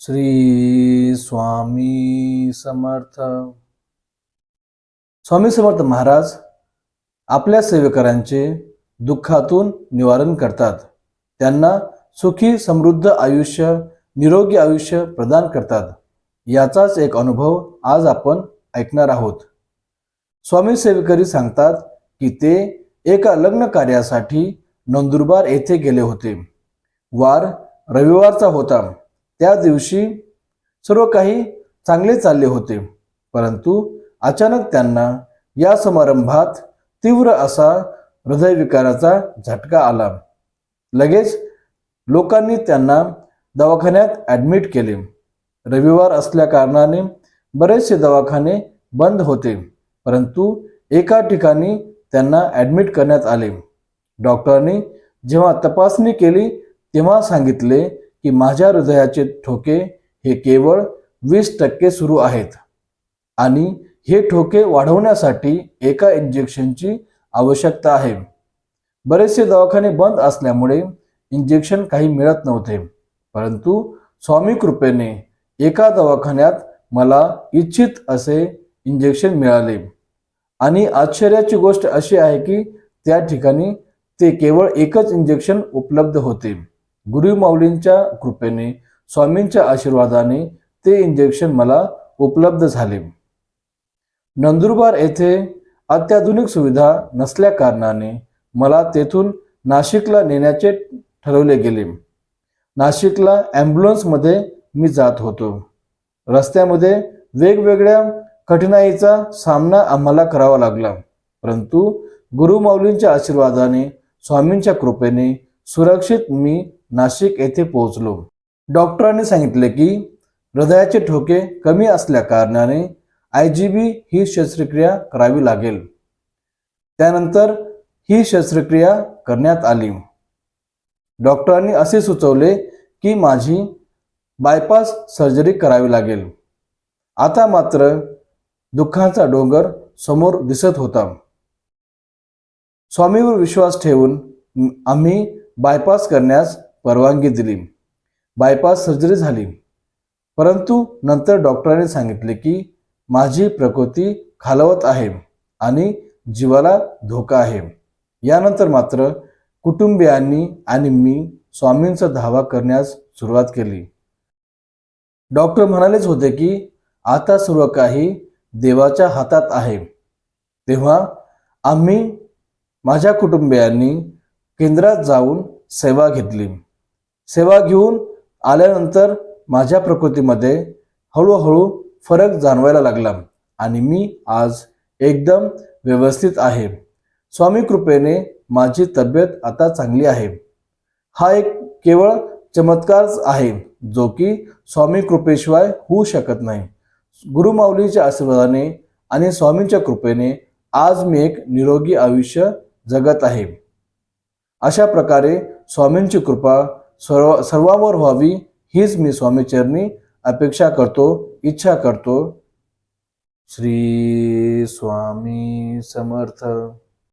श्री स्वामी समर्थ. स्वामी समर्थ महाराज आपल्या सेवेकरांचे दुःखातून निवारण करतात. त्यांना सुखी समृद्ध आयुष्य निरोगी आयुष्य प्रदान करतात. याचाच एक अनुभव आज आपण ऐकणार आहोत. स्वामी सेवेकरी सांगतात की ते एका लग्न कार्यासाठी नंदुरबार येथे गेले होते. वार रविवारचा होता. त्या दिवशी सर्व काही चांगले चालले होते. परंतु अचानक त्यांना या समारंभात तीव्र असा हृदयविकाराचा झटका आला. लगेच लोकांनी त्यांना दवाखान्यात ॲडमिट केले. रविवार असल्या कारणाने बरेचसे दवाखाने बंद होते. परंतु एका ठिकाणी त्यांना ॲडमिट करण्यात आले. डॉक्टरांनी जेव्हा तपासणी केली तेव्हा सांगितले की माझ्या हृदयाचे ठोके हे केवळ वीस टक्के सुरू आहेत. आणि हे ठोके वाढवण्यासाठी एका इंजेक्शनची आवश्यकता आहे. बरेचसे दवाखाने बंद असल्यामुळे इंजेक्शन काही मिळत नव्हते. परंतु स्वामी कृपेने एका दवाखान्यात मला इच्छित असे इंजेक्शन मिळाले. आणि आश्चर्याची गोष्ट अशी आहे की त्या ठिकाणी ते केवळ एकच इंजेक्शन उपलब्ध होते. गुरु माऊलींच्या कृपेने स्वामींच्या आशीर्वादाने ते इंजेक्शन मला उपलब्ध झाले. नंदुरबार येथे अत्याधुनिक सुविधा नसल्या कारणाने मला तेथून नाशिकला नेण्याचे ठरवले गेले. नाशिकला ॲम्ब्युलन्समध्ये मी जात होतो. रस्त्यामध्ये वेगवेगळ्या कठीणाईचा सामना आम्हाला करावा लागला. परंतु गुरुमाऊलींच्या आशीर्वादाने स्वामींच्या कृपेने सुरक्षित मी नाशिक येथे पोहोचलो. डॉक्टरांनी सांगितले की हृदयाचे ठोके कमी असल्या कारणाने आय जी बी ही शस्त्रक्रिया करावी लागेल. त्यानंतर ही शस्त्रक्रिया करण्यात आली. डॉक्टरांनी असे सुचवले की माझी बायपास सर्जरी करावी लागेल. आता मात्र दुःखाचा डोंगर समोर दिसत होता. स्वामीवर विश्वास ठेवून आम्ही बायपास करण्यास परवानगी दिली. बायपास सर्जरी झाली. परंतु नंतर डॉक्टरांनी सांगितले की माझी प्रकृती खालवत आहे आणि जीवाला धोका आहे. यानंतर मात्र कुटुंबियांनी आणि मी स्वामींचा धावा करण्यास सुरुवात केली. डॉक्टर म्हणालेच होते की आता सर्व काही देवाच्या हातात आहे. तेव्हा आम्ही माझ्या कुटुंबियांनी केंद्रात जाऊन सेवा घेतली. सेवा घेऊन आल्यानंतर माझ्या प्रकृतीमध्ये हळूहळू फरक जाणवायला लागला आणि मी आज एकदम व्यवस्थित आहे. स्वामी कृपेने माझी तब्येत आता चांगली आहे. हा एक केवळ चमत्कारच आहे जो की स्वामी कृपेशिवाय होऊ शकत नाही. गुरुमाऊलीच्या आशीर्वादाने आणि स्वामींच्या कृपेने आज मी एक निरोगी आयुष्य जगत आहे. अशा प्रकारे स्वामींची कृपा सर्व सर्वांवर व्हावी हीच मी स्वामीचरणी अपेक्षा करतो इच्छा करतो. श्री स्वामी समर्थ.